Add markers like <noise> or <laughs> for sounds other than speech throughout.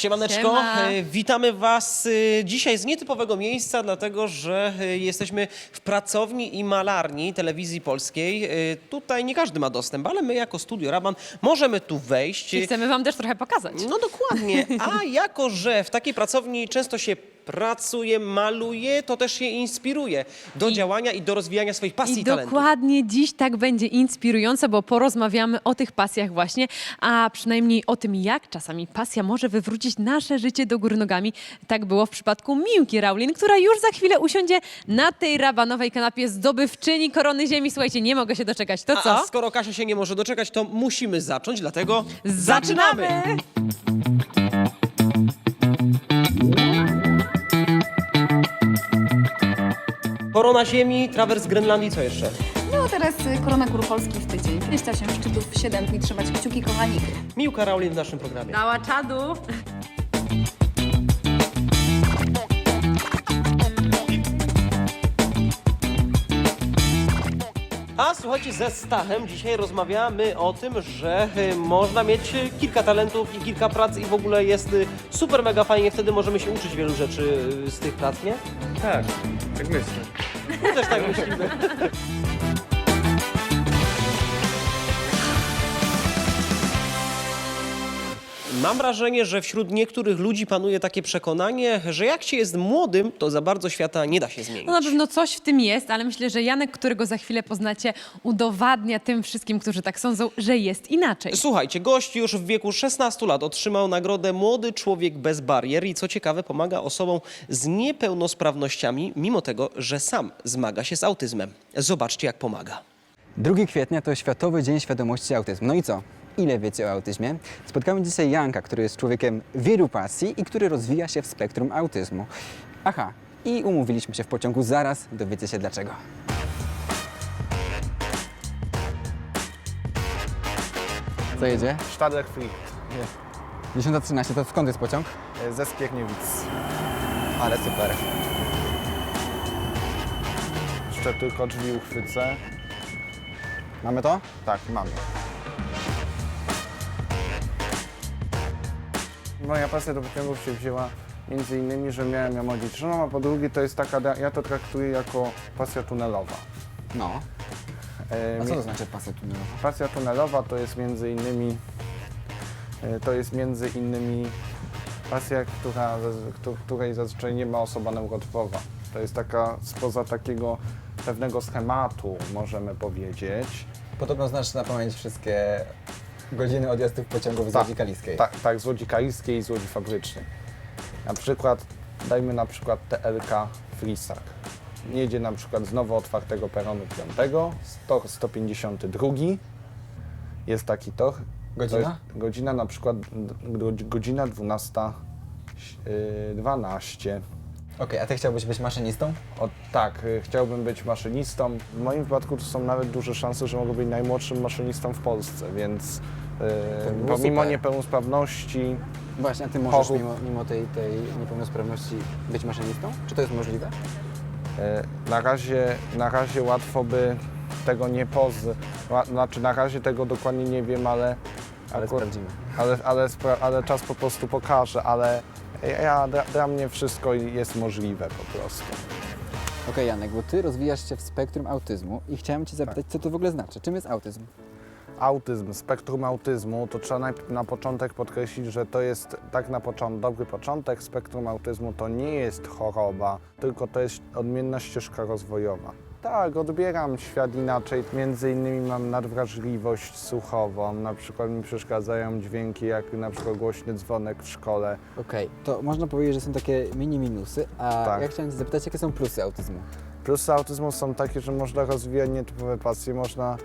Siemaneczko, Siema. E, witamy Was e, dzisiaj z nietypowego miejsca, dlatego że e, jesteśmy w pracowni i malarni telewizji polskiej. Tutaj nie każdy ma dostęp, ale my jako Studio Raban możemy tu wejść. I chcemy wam też trochę pokazać. No dokładnie, <laughs> a jako że w takiej pracowni często się pracuje, maluje, to też się inspiruje do działania i do rozwijania swoich pasji i, I talentów. dokładnie dziś tak będzie inspirująco, bo porozmawiamy o tych pasjach właśnie, a przynajmniej o tym, jak czasami pasja może wywrócić nasze życie do góry nogami. Tak było w przypadku Miłki Raulin, która już za chwilę usiądzie na tej rabanowej kanapie zdobywczyni korony ziemi. Słuchajcie, nie mogę się doczekać. To A, co? a skoro Kasia się nie może doczekać, to musimy zacząć, dlatego Zaczynamy! Korona Ziemi, trawers Grenlandii, co jeszcze? No teraz y, Korona Gór Polski w tydzień. 28 szczytów, 7 i trzymać kciuki, kochani. Miłka Raulin w naszym programie. Dała czadu. A słuchajcie, ze Stachem dzisiaj rozmawiamy o tym, że y, można mieć y, kilka talentów i kilka prac i w ogóle jest y, super mega fajnie, wtedy możemy się uczyć wielu rzeczy y, z tych prac, nie? Tak, tak myślę. My też tak myślimy. <laughs> Mam wrażenie, że wśród niektórych ludzi panuje takie przekonanie, że jak się jest młodym, to za bardzo świata nie da się zmienić. No na pewno coś w tym jest, ale myślę, że Janek, którego za chwilę poznacie, udowadnia tym wszystkim, którzy tak sądzą, że jest inaczej. Słuchajcie, gość już w wieku 16 lat otrzymał nagrodę Młody Człowiek bez barier i co ciekawe pomaga osobom z niepełnosprawnościami, mimo tego, że sam zmaga się z autyzmem. Zobaczcie jak pomaga. 2 kwietnia to Światowy Dzień Świadomości Autyzmu. No i co? Ile wiecie o autyzmie? Spotkamy dzisiaj Janka, który jest człowiekiem wielu pasji i który rozwija się w spektrum autyzmu. Aha, i umówiliśmy się w pociągu, zaraz dowiecie się dlaczego. Co jedzie? Stadler Free 10.13, to skąd jest pociąg? e, ze Skierniewic. Ale super. Jeszcze tylko drzwi uchwycę. Mamy to? Tak, mamy. Moja pasja do pociągów się wzięła między innymi, że miałem ją dziewczyną, a po drugie to jest taka, ja to traktuję jako pasja tunelowa. No. E, A co to znaczy pasja tunelowa? Pasja tunelowa to jest między innymi e, to jest między innymi pasja, która, któ- której zazwyczaj nie ma osoba neurotypowa. To jest taka spoza takiego pewnego schematu, możemy powiedzieć. Podobno znasz na pamięć wszystkie godziny odjazdów pociągów z Tak, Łodzi Kaliskiej. Tak, tak, z Łodzi Kaliskiej i z Łodzi Fabrycznej. Na przykład, dajmy na przykład TLK Frisak. Jedzie na przykład z nowo otwartego peronu 5, tor 152. Jest taki tor. Godzina? To jest godzina na przykład godzina 12. yy, 12. Okej, a ty chciałbyś być maszynistą? O, tak, y, chciałbym być maszynistą. W moim wypadku to są nawet duże szanse, że mogę być najmłodszym maszynistą w Polsce, więc y, było pomimo super. niepełnosprawności Właśnie, a ty możesz mimo, mimo tej, tej niepełnosprawności być maszynistą? Czy to jest możliwe? E, Na razie, na razie łatwo by tego nie poz... ła- Znaczy na razie tego dokładnie nie wiem, ale... Ale akurat- sprawdzimy. Ale, ale, spra- ale czas po prostu pokaże, ale ja, dla, dla mnie wszystko jest możliwe po prostu. Okej, Janek, bo ty rozwijasz się w spektrum autyzmu i chciałem cię zapytać, co to w ogóle znaczy? Czym jest autyzm? Autyzm, spektrum autyzmu, to trzeba najpierw na początek podkreślić, że to jest tak na początek, dobry początek. Spektrum autyzmu to nie jest choroba, tylko to jest odmienna ścieżka rozwojowa. Tak, odbieram świat inaczej. Między innymi mam nadwrażliwość słuchową. Na przykład mi przeszkadzają dźwięki, jak na przykład głośny dzwonek w szkole. Okej, to można powiedzieć, że są takie mini minusy, a Tak. ja chciałem zapytać, jakie są plusy autyzmu? Plusy autyzmu są takie, że można rozwijać nietypowe pasje, można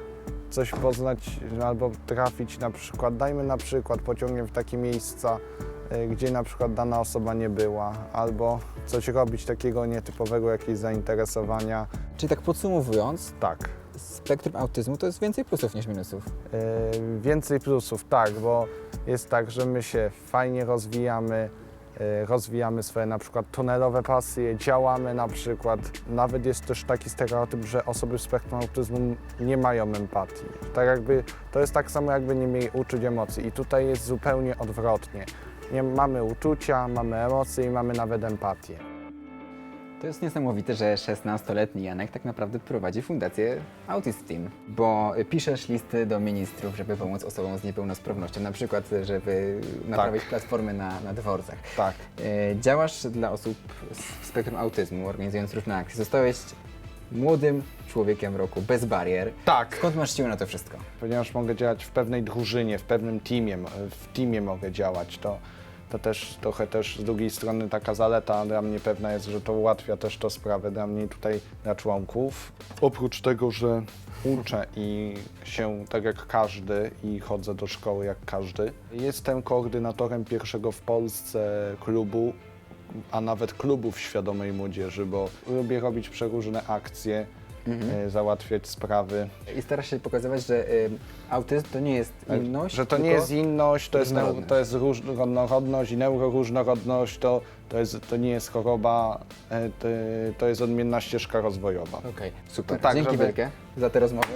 coś poznać albo trafić na przykład, dajmy na przykład pociągiem w takie miejsca, gdzie na przykład dana osoba nie była, albo coś robić takiego nietypowego, jakieś zainteresowania. Czyli tak podsumowując, Tak. spektrum autyzmu to jest więcej plusów niż minusów. Y, Więcej plusów, tak, bo jest tak, że my się fajnie rozwijamy, y, rozwijamy swoje na przykład tunelowe pasje, działamy na przykład. Nawet jest też taki stereotyp, że osoby z spektrum autyzmu nie mają empatii. Tak jakby, to jest tak samo jakby nie mieli uczuć emocji i tutaj jest zupełnie odwrotnie. Nie, mamy uczucia, mamy emocje i mamy nawet empatię. To jest niesamowite, że 16-letni Janek tak naprawdę prowadzi fundację Autism Team, bo piszesz listy do ministrów, żeby pomóc osobom z niepełnosprawnością, na przykład, żeby naprawić platformy na, na dworcach. Tak. E, Działasz dla osób z spektrum autyzmu, organizując różne akcje. Zostałeś młodym człowiekiem roku, bez barier. Tak. Skąd masz siłę na to wszystko? Ponieważ mogę działać w pewnej drużynie, w pewnym teamie, w teamie mogę działać, to, to też trochę też z drugiej strony taka zaleta dla mnie pewna jest, że to ułatwia też to sprawę dla mnie tutaj, dla członków. Oprócz tego, że uczę i się tak jak każdy i chodzę do szkoły jak każdy. Jestem koordynatorem pierwszego w Polsce klubu, a nawet klubów świadomej młodzieży, bo lubię robić przeróżne akcje, e, załatwiać sprawy. I starasz się pokazywać, że y, autyzm to nie jest inność, Że to nie tylko jest inność, to jest, neu, różnorodność. to jest różnorodność i neuroróżnorodność, to, to, jest, to nie jest choroba, e, to, to jest odmienna ścieżka rozwojowa. Okej, super. Tak, Dzięki żeby- wielkie za tę rozmowę.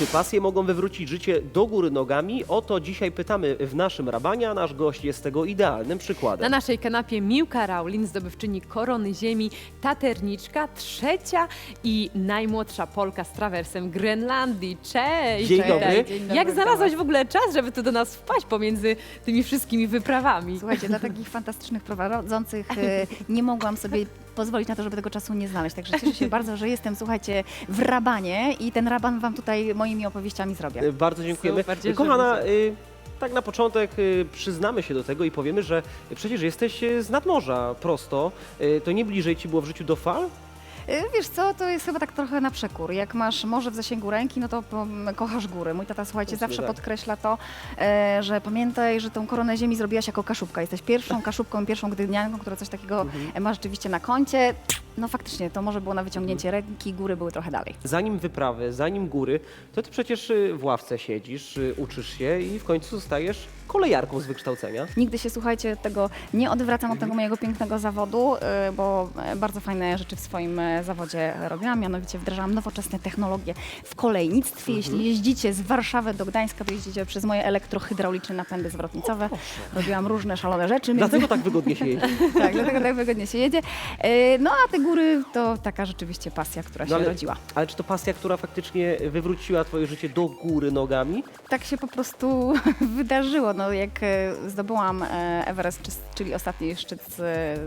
Czy pasje mogą wywrócić życie do góry nogami? O to dzisiaj pytamy w naszym rabanie, a nasz gość jest tego idealnym Na przykładem. naszej kanapie Miłka Raulin, zdobywczyni korony ziemi, taterniczka, trzecia i najmłodsza Polka z trawersem Grenlandii. Cześć! Dzień Cześć. dobry. Dzień dobry, Jak znalazłaś w ogóle czas, żeby tu do nas wpaść pomiędzy tymi wszystkimi wyprawami? Słuchajcie, dla takich fantastycznych prowadzących e, nie mogłam sobie pozwolić na to, żeby tego czasu nie znaleźć. Także cieszę się bardzo, że jestem, słuchajcie, w rabanie i ten raban wam tutaj moimi opowieściami zrobię. Y, Bardzo dziękujemy. Super, Kochana, y, tak na początek y, przyznamy się do tego i powiemy, że przecież jesteś y, z nadmorza prosto. Y, To nie bliżej ci było w życiu do fal? E, Wiesz co, to jest chyba tak trochę na przekór. Jak masz morze w zasięgu ręki, no to mm, kochasz góry. Mój tata, słuchajcie, zawsze tak. podkreśla to, e, że pamiętaj, że tą koronę ziemi zrobiłaś jako kaszubka. Jesteś pierwszą kaszubką, pierwszą gdynianką, która coś takiego Mhm. ma rzeczywiście na koncie. No faktycznie, to może było na wyciągnięcie ręki, góry były trochę dalej. Zanim wyprawy, zanim góry, to ty przecież y, w ławce siedzisz, y, uczysz się i w końcu zostajesz kolejarką z wykształcenia. Nigdy się, słuchajcie, tego nie odwracam od Mhm. tego mojego pięknego zawodu, y, bo e, bardzo fajne rzeczy w swoim e, zawodzie robiłam. Mianowicie wdrażałam nowoczesne technologie w kolejnictwie. Mhm. Jeśli jeździcie z Warszawy do Gdańska, to jeździcie przez moje elektrohydrauliczne napędy zwrotnicowe. Robiłam różne szalone rzeczy. między- Dlatego tak wygodnie się jeździ. <laughs> tak, dlatego tak wygodnie się jedzie. E, No a te góry to taka rzeczywiście pasja, która się No ale- rodziła. Ale czy to pasja, która faktycznie wywróciła twoje życie do góry nogami? tak się po prostu <laughs> wydarzyło. No, jak e, zdobyłam e, Everest, czy- czyli ostatni szczyt z,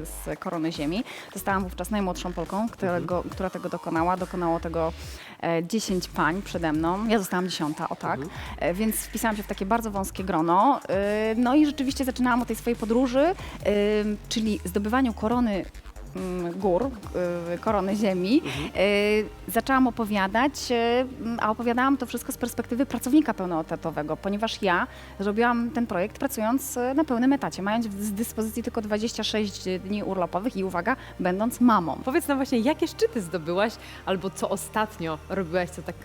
z korony Ziemi, zostałam wówczas najmłodszą Polką, którego, która tego dokonała. Dokonało tego e, 10 pań przede mną. Ja zostałam dziesiąta, o tak. E, Więc wpisałam się w takie bardzo wąskie grono. E, No i rzeczywiście zaczynałam od tej swojej podróży, e, czyli zdobywaniu korony gór, y, korony ziemi, y, zaczęłam opowiadać, y, a opowiadałam to wszystko z perspektywy pracownika pełnoetatowego, ponieważ ja zrobiłam ten projekt pracując na pełnym etacie, mając z dyspozycji tylko 26 dni urlopowych i uwaga, będąc mamą. Powiedz nam właśnie, jakie szczyty zdobyłaś, albo co ostatnio robiłaś, co tak,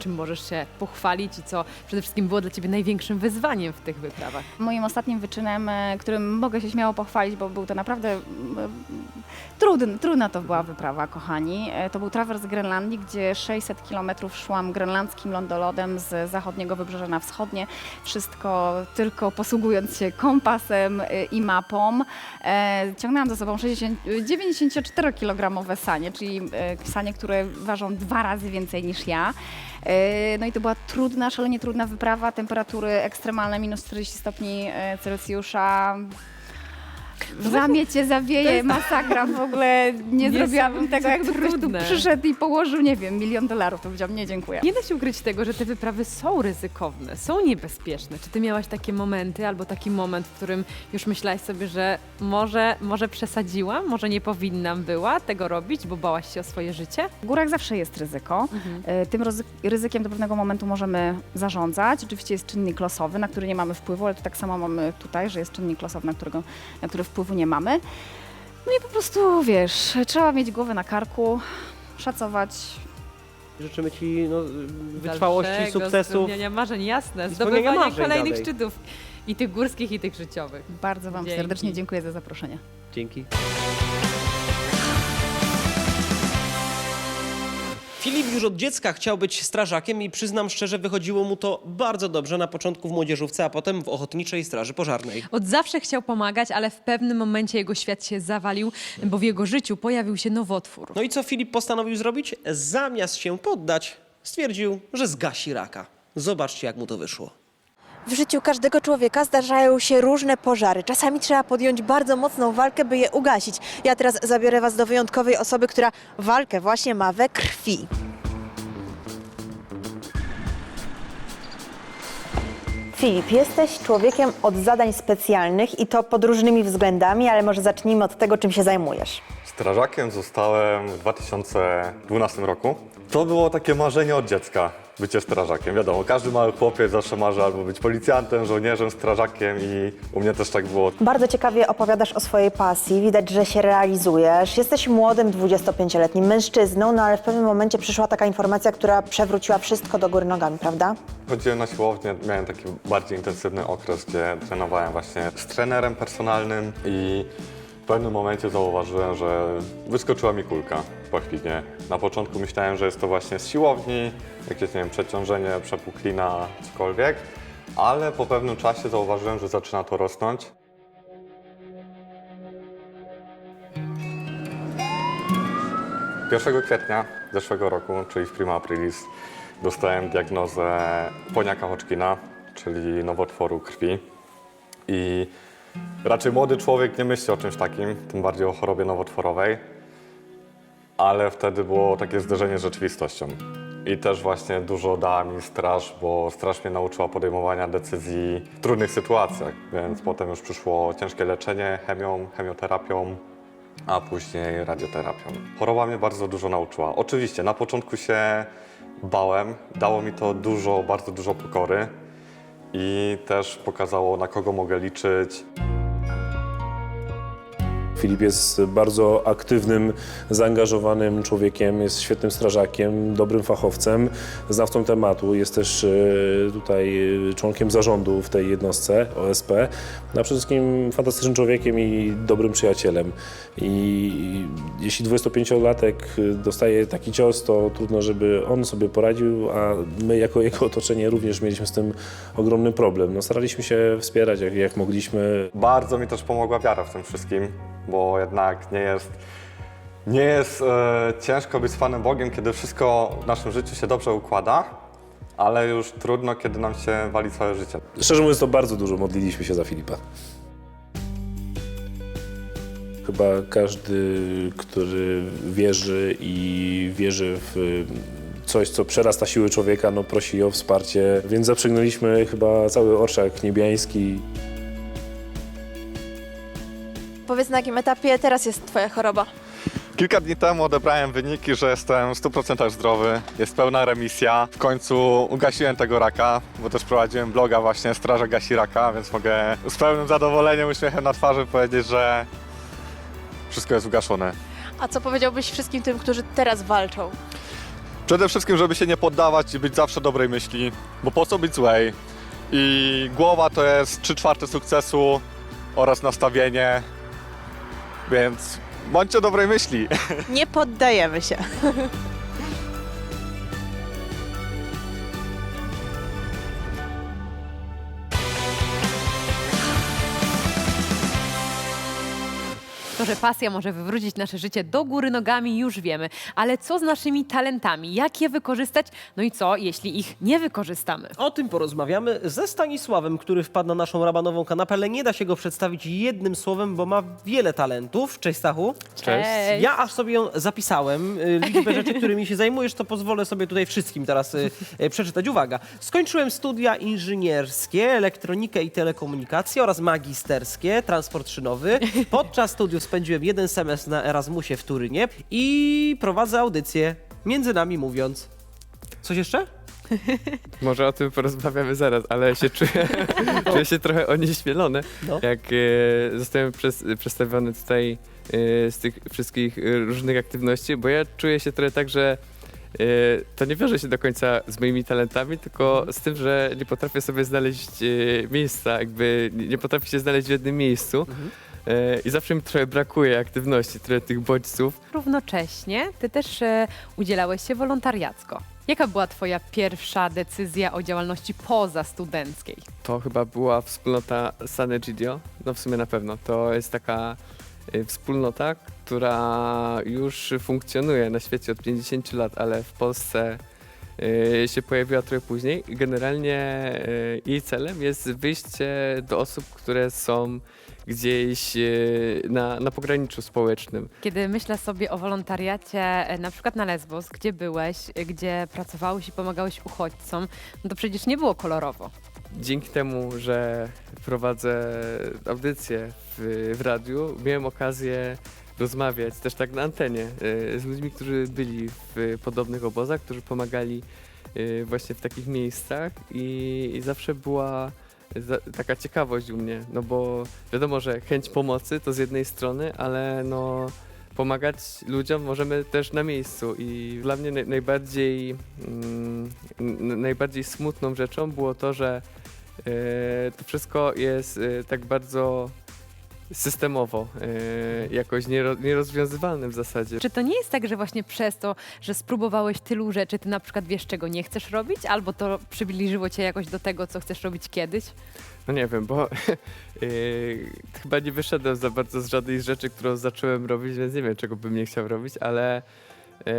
czym możesz się pochwalić i co przede wszystkim było dla Ciebie największym wyzwaniem w tych wyprawach? Moim ostatnim wyczynem, e, którym mogę się śmiało pochwalić, bo był to naprawdę mm, trudny, trudna to była wyprawa, kochani. E, To był trawers Grenlandii, gdzie 600 kilometrów szłam grenlandzkim lądolodem z zachodniego wybrzeża na wschodnie. Wszystko tylko posługując się kompasem e, i mapą. E, Ciągnęłam za sobą 60, 94-kilogramowe sanie, czyli e, sanie, które ważą dwa razy więcej niż ja. E, No i to była trudna, szalenie trudna wyprawa, temperatury ekstremalne, minus 40 stopni e, Celsjusza. Zamie cię zawieje, masakra, w ogóle nie zrobiłabym tego, jakby ktoś tu przyszedł i położył, nie wiem, milion dolarów, to powiedziałam, nie, dziękuję. Nie da się ukryć tego, że te wyprawy są ryzykowne, są niebezpieczne. Czy ty miałaś takie momenty albo taki moment, w którym już myślałaś sobie, że może, może przesadziłam, może nie powinnam była tego robić, bo bałaś się o swoje życie? W górach zawsze jest ryzyko. E, Tym ryzy- ryzykiem do pewnego momentu możemy zarządzać. Oczywiście jest czynnik losowy, na który nie mamy wpływu, ale to tak samo mamy tutaj, że jest czynnik losowy, na, którego, na który wpływu nie mamy. No i po prostu, wiesz, trzeba mieć głowę na karku, szacować. Życzymy ci no, wytrwałości, Dalszego sukcesów. Spełniania marzeń, jasne. Zdobywania marzeń kolejnych dalej. szczytów. I tych górskich, i tych życiowych. Bardzo Wam Dzięki. serdecznie dziękuję za zaproszenie. Dzięki. Filip już od dziecka chciał być strażakiem i przyznam szczerze, wychodziło mu to bardzo dobrze na początku w młodzieżówce, a potem w Ochotniczej Straży Pożarnej. Od zawsze chciał pomagać, ale w pewnym momencie jego świat się zawalił, bo w jego życiu pojawił się nowotwór. No i co Filip postanowił zrobić? Zamiast się poddać, stwierdził, że zgasi raka. Zobaczcie, jak mu to wyszło. W życiu każdego człowieka zdarzają się różne pożary. Czasami trzeba podjąć bardzo mocną walkę, by je ugasić. Ja teraz zabiorę Was do wyjątkowej osoby, która walkę właśnie ma we krwi. Filip, jesteś człowiekiem od zadań specjalnych i to pod różnymi względami, ale może zacznijmy od tego, czym się zajmujesz. Strażakiem zostałem w 2012 roku. To było takie marzenie od dziecka, bycie strażakiem. Wiadomo, każdy mały chłopiec zawsze marzy albo być policjantem, żołnierzem, strażakiem i u mnie też tak było. Bardzo ciekawie opowiadasz o swojej pasji, widać, że się realizujesz. Jesteś młodym, 25-letnim mężczyzną, no ale w pewnym momencie przyszła taka informacja, która przewróciła wszystko do góry nogami, prawda? Chodziłem na siłownię, miałem taki bardziej intensywny okres, gdzie trenowałem właśnie z trenerem personalnym i pewnym momencie zauważyłem, że wyskoczyła mi kulka po chwili. Na początku myślałem, że jest to właśnie z siłowni, jakieś, nie wiem, przeciążenie, przepuklina, cokolwiek, ale po pewnym czasie zauważyłem, że zaczyna to rosnąć. Pierwszego kwietnia zeszłego roku, czyli w prima aprilis, dostałem diagnozę poniaka Hodgkina, czyli nowotworu krwi. I raczej młody człowiek nie myśli o czymś takim, tym bardziej o chorobie nowotworowej, ale wtedy było takie zderzenie z rzeczywistością. I też właśnie dużo dała mi straż, bo straż mnie nauczyła podejmowania decyzji w trudnych sytuacjach, więc potem już przyszło ciężkie leczenie chemią, chemioterapią, a później radioterapią. Choroba mnie bardzo dużo nauczyła. Oczywiście na początku się bałem, dało mi to dużo, bardzo dużo pokory i też pokazało na kogo mogę liczyć. Filip jest bardzo aktywnym, zaangażowanym człowiekiem, jest świetnym strażakiem, dobrym fachowcem, znawcą tematu. Jest też e, tutaj e, członkiem zarządu w tej jednostce OSP. A przede wszystkim fantastycznym człowiekiem i dobrym przyjacielem. I jeśli 25-latek dostaje taki cios, to trudno, żeby on sobie poradził, a my jako jego otoczenie również mieliśmy z tym ogromny problem. No, staraliśmy się wspierać jak, jak mogliśmy. Bardzo mi też pomogła wiara w tym wszystkim, bo jednak nie jest, nie jest e, ciężko być z Panem Bogiem, kiedy wszystko w naszym życiu się dobrze układa, ale już trudno, kiedy nam się wali całe życie. Szczerze mówiąc, to bardzo dużo modliliśmy się za Filipa. Chyba każdy, który wierzy i wierzy w coś, co przerasta siły człowieka, no prosi o wsparcie, więc zaprzygnęliśmy chyba cały orszak niebiański. Powiedz, na jakim etapie teraz jest Twoja choroba? Kilka dni temu odebrałem wyniki, że jestem w 100% zdrowy, jest pełna remisja. W końcu ugasiłem tego raka, bo też prowadziłem bloga właśnie Straża Gasi Raka, więc mogę z pełnym zadowoleniem, uśmiechem na twarzy powiedzieć, że wszystko jest ugaszone. A co powiedziałbyś wszystkim tym, którzy teraz walczą? Przede wszystkim, żeby się nie poddawać i być zawsze dobrej myśli, bo po co być złej? I głowa to jest 3 czwarte sukcesu oraz nastawienie, więc bądźcie dobrej myśli. Nie poddajemy się. To, że pasja może wywrócić nasze życie do góry nogami, już wiemy. Ale co z naszymi talentami? Jak je wykorzystać? No i co, jeśli ich nie wykorzystamy? O tym porozmawiamy ze Stanisławem, który wpadł na naszą rabanową kanapę, ale nie da się go przedstawić jednym słowem, bo ma wiele talentów. Cześć Stachu. Cześć. Ja aż sobie ją zapisałem. Y, Liczbę rzeczy, którymi się zajmujesz, to pozwolę sobie tutaj wszystkim teraz y, y, przeczytać. Uwaga. Skończyłem studia inżynierskie, elektronikę i telekomunikację oraz magisterskie, transport szynowy. Podczas studiów spędziłem jeden semestr na Erasmusie w Turynie i prowadzę audycję, między nami mówiąc. Coś jeszcze? <laughs> Może o tym porozmawiamy zaraz, ale się czuję, <laughs> czuję się trochę onieśmielony, No. jak e, zostałem przez, przedstawiony tutaj e, z tych wszystkich e, różnych aktywności, bo ja czuję się trochę tak, że e, to nie wiąże się do końca z moimi talentami, tylko z tym, że nie potrafię sobie znaleźć e, miejsca, jakby nie nie potrafię się znaleźć w jednym miejscu. E, I zawsze mi trochę brakuje aktywności, trochę tych bodźców. Równocześnie ty też e, udzielałeś się wolontariacko. Jaka była twoja pierwsza decyzja o działalności pozastudenckiej? To chyba była wspólnota San Egidio, no w sumie na pewno. To jest taka y, wspólnota, która już funkcjonuje na świecie od 50 lat, ale w Polsce y, się pojawiła trochę później. Generalnie y, jej celem jest wyjście do osób, które są gdzieś y, na, na pograniczu społecznym. Kiedy myślę sobie o wolontariacie e, na przykład na Lesbos, gdzie byłeś, e, gdzie pracowałeś i pomagałeś uchodźcom, no to przecież nie było kolorowo. Dzięki temu, że prowadzę audycję w, w radiu, miałem okazję rozmawiać też tak na antenie z ludźmi, którzy byli w podobnych obozach, którzy pomagali właśnie w takich miejscach i, i zawsze była taka ciekawość u mnie, no bo wiadomo, że chęć pomocy to z jednej strony, ale no pomagać ludziom możemy też na miejscu i dla mnie naj, najbardziej, mm, najbardziej smutną rzeczą było to, że e, to wszystko jest e, tak bardzo systemowo, e, jakoś niero, nierozwiązywalne w zasadzie. Czy to nie jest tak, że właśnie przez to, że spróbowałeś tylu rzeczy, ty na przykład wiesz, czego nie chcesz robić, albo to przybliżyło cię jakoś do tego, co chcesz robić kiedyś? No nie wiem, bo yy, <laughs> chyba nie wyszedłem za bardzo z żadnej z rzeczy, którą zacząłem robić, więc nie wiem, czego bym nie chciał robić, ale yy,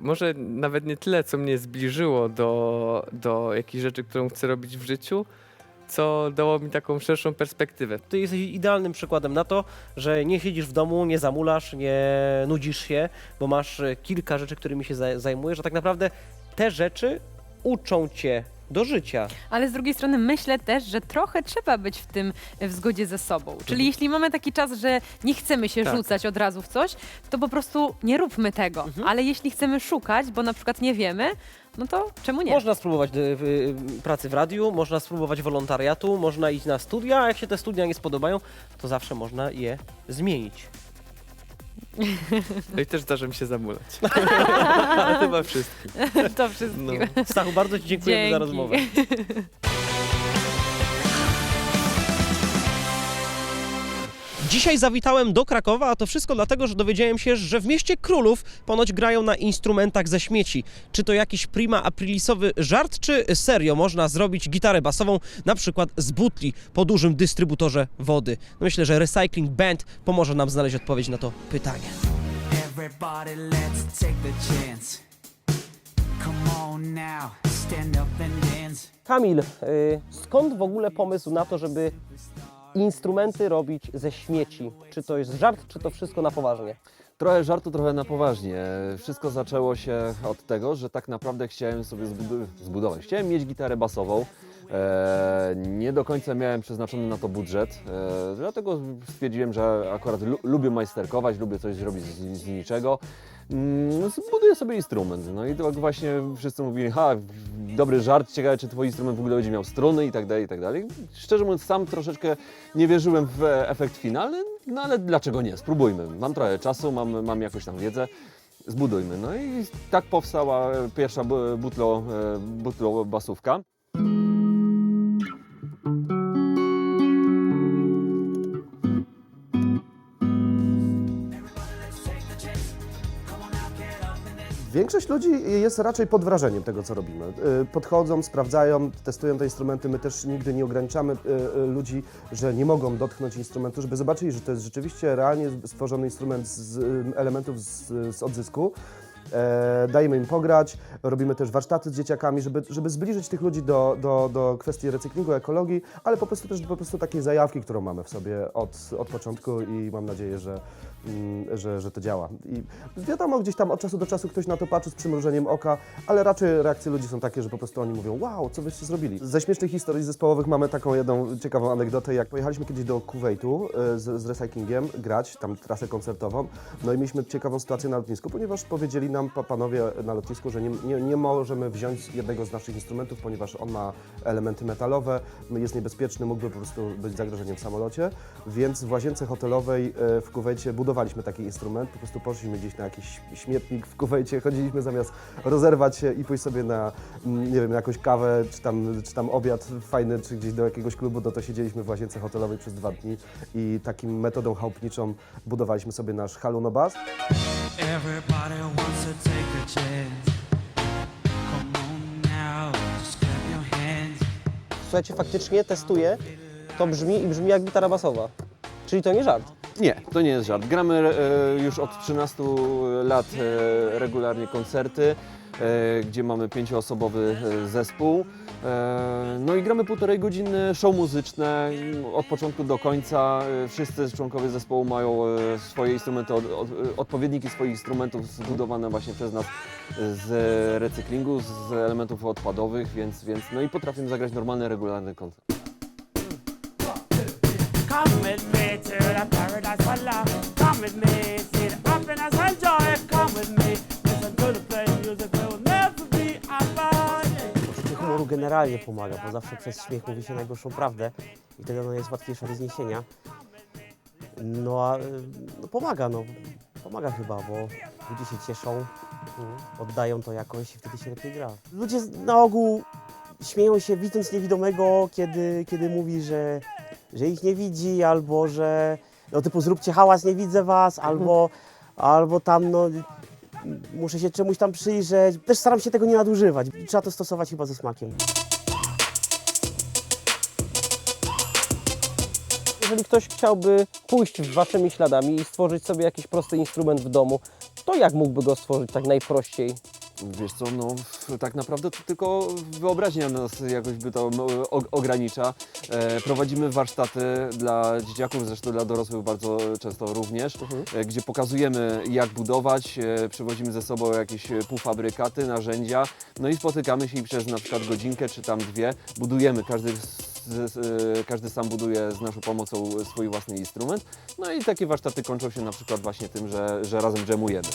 może nawet nie tyle, co mnie zbliżyło do, do jakiejś rzeczy, którą chcę robić w życiu, co dało mi taką szerszą perspektywę. Ty jesteś idealnym przykładem na to, że nie siedzisz w domu, nie zamulasz, nie nudzisz się, bo masz e, kilka rzeczy, którymi się za- zajmujesz, a tak naprawdę te rzeczy uczą cię do życia. Ale z drugiej strony myślę też, że trochę trzeba być w tym w zgodzie ze sobą. Czyli jeśli mamy taki czas, że nie chcemy się Tak. rzucać od razu w coś, to po prostu nie róbmy tego. Ale jeśli chcemy szukać, bo na przykład nie wiemy, no to czemu nie? Można spróbować y, y, pracy w radiu, można spróbować wolontariatu, można iść na studia, a jak się te studia nie spodobają, to zawsze można je zmienić. No i też zdarza mi się zamulać. <laughs> Ale chyba wszystkim. <laughs> to wszystko. No. Stachu, bardzo Ci dziękujemy za Dzięki. rozmowę. <laughs> Dzisiaj zawitałem do Krakowa, a to wszystko dlatego, że dowiedziałem się, że w mieście Królów ponoć grają na instrumentach ze śmieci. Czy to jakiś prima aprilisowy żart, czy serio można zrobić gitarę basową na przykład z butli po dużym dystrybutorze wody? No myślę, że Recycling Band pomoże nam znaleźć odpowiedź na to pytanie. Everybody, let's take the chance. Come on now, stand up and dance. Kamil, y, skąd w ogóle pomysł na to, żeby instrumenty robić ze śmieci? Czy to jest żart, czy to wszystko na poważnie? Trochę żartu, trochę na poważnie. Wszystko zaczęło się od tego, że tak naprawdę chciałem sobie zbudować. Chciałem mieć gitarę basową. E, nie do końca miałem przeznaczony na to budżet, e, dlatego stwierdziłem, że akurat lu- lubię majsterkować, lubię coś zrobić z, z niczego. Mm, Zbuduję sobie instrument. No i tak właśnie wszyscy mówili, ha, dobry żart, ciekawe czy twój instrument w ogóle będzie miał struny i tak dalej, i tak dalej. Szczerze mówiąc, sam troszeczkę nie wierzyłem w efekt finalny, no ale dlaczego nie? Spróbujmy. Mam trochę czasu, mam, mam jakąś tam wiedzę. Zbudujmy. No i tak powstała pierwsza bu- butlo, e, butlo basówka. Większość ludzi jest raczej pod wrażeniem tego, co robimy. Y, Podchodzą, sprawdzają, testują te instrumenty. My też nigdy nie ograniczamy y, y, ludzi, że nie mogą dotknąć instrumentu, żeby zobaczyli, że to jest rzeczywiście realnie stworzony instrument z elementów z, z odzysku. E, dajemy im pograć, robimy też warsztaty z dzieciakami, żeby, żeby zbliżyć tych ludzi do, do, do kwestii recyklingu, ekologii, ale po prostu też po prostu takiej zajawki, którą mamy w sobie od, od początku i mam nadzieję, że, mm, że, że to działa. I wiadomo, gdzieś tam od czasu do czasu ktoś na to patrzy z przymrużeniem oka, ale raczej reakcje ludzi są takie, że po prostu oni mówią, wow, co wyście zrobili. Ze śmiesznych historii zespołowych mamy taką jedną ciekawą anegdotę, jak pojechaliśmy kiedyś do Kuwaitu e, z, z recyklingiem grać, tam trasę koncertową, no i mieliśmy ciekawą sytuację na lotnisku, ponieważ powiedzieli nam pa- panowie na lotnisku, że nie, nie, nie możemy wziąć jednego z naszych instrumentów, ponieważ on ma elementy metalowe, jest niebezpieczny, mógłby po prostu być zagrożeniem w samolocie, więc w łazience hotelowej e, w Kuwejcie budowaliśmy taki instrument, po prostu poszliśmy gdzieś na jakiś śmietnik w Kuwejcie, <laughs> chodziliśmy zamiast rozerwać się i pójść sobie na, mm, nie wiem, jakąś kawę, czy tam, czy tam obiad fajny, czy gdzieś do jakiegoś klubu, no to siedzieliśmy w łazience hotelowej przez dwa dni i takim metodą chałupniczą budowaliśmy sobie nasz halunobas. Everybody wants to take a chance. Come on now, just clap your hands. Słuchajcie, faktycznie testuję. To brzmi i brzmi jak gitara basowa. Czyli to nie żart. Nie, to nie jest żart. Gramy e, już od 13 lat e, regularnie koncerty, e, gdzie mamy pięcioosobowy e, zespół. E, no i gramy półtorej godziny show muzyczne od początku do końca. E, Wszyscy członkowie zespołu mają e, swoje instrumenty, od, od, odpowiedniki swoich instrumentów zbudowane właśnie przez nas z recyklingu, z elementów odpadowych, więc, więc no i potrafimy zagrać normalny, regularny koncert. Come with me to the paradise. Come with me, the happiness and. Come generalnie pomaga, bo zawsze przez śmiech mówi się najgorszą prawdę i wtedy ona jest łatwiejsza do zniesienia. No a y, no, pomaga, no. Pomaga chyba, bo ludzie się cieszą, oddają to jakoś i wtedy się lepiej gra. Ludzie na ogół śmieją się widząc niewidomego, kiedy, kiedy mówi, że, że ich nie widzi, albo że no typu zróbcie hałas, nie widzę was, albo, albo tam no muszę się czemuś tam przyjrzeć. Też staram się tego nie nadużywać. Trzeba to stosować chyba ze smakiem. Jeżeli ktoś chciałby pójść waszymi śladami i stworzyć sobie jakiś prosty instrument w domu, to jak mógłby go stworzyć tak najprościej? Wiesz co, no tak naprawdę to tylko wyobraźnia nas jakoś by to ogranicza. E, prowadzimy warsztaty dla dzieciaków, zresztą dla dorosłych bardzo często również, e, gdzie pokazujemy jak budować, e, przywozimy ze sobą jakieś półfabrykaty, narzędzia, no i spotykamy się i przez na przykład godzinkę czy tam dwie budujemy, każdy, z, z, e, każdy sam buduje z naszą pomocą swój własny instrument, no i takie warsztaty kończą się na przykład właśnie tym, że, że razem dżemujemy.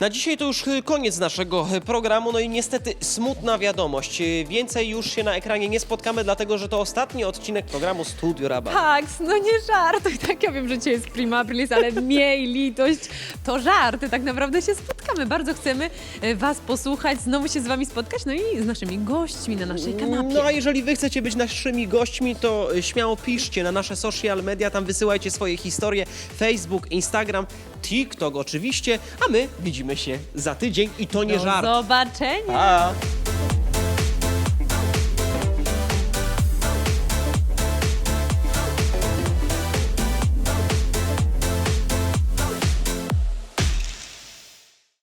Na dzisiaj to już y, koniec naszego y, programu, no i niestety smutna wiadomość. Y, Więcej już się na ekranie nie spotkamy, dlatego że to ostatni odcinek programu Studio Raban. Max, no nie żartuj, tak ja wiem, że dzisiaj jest prima aprilis, ale <laughs> miej litość, to żarty, tak naprawdę się spotkamy, bardzo chcemy was posłuchać, znowu się z wami spotkać, no i z naszymi gośćmi na naszej kanapie. No a jeżeli wy chcecie być naszymi gośćmi, to śmiało piszcie na nasze social media, tam wysyłajcie swoje historie, Facebook, Instagram, TikTok oczywiście, a my widzimy się za tydzień i to nie Do żart. zobaczenia! Pa!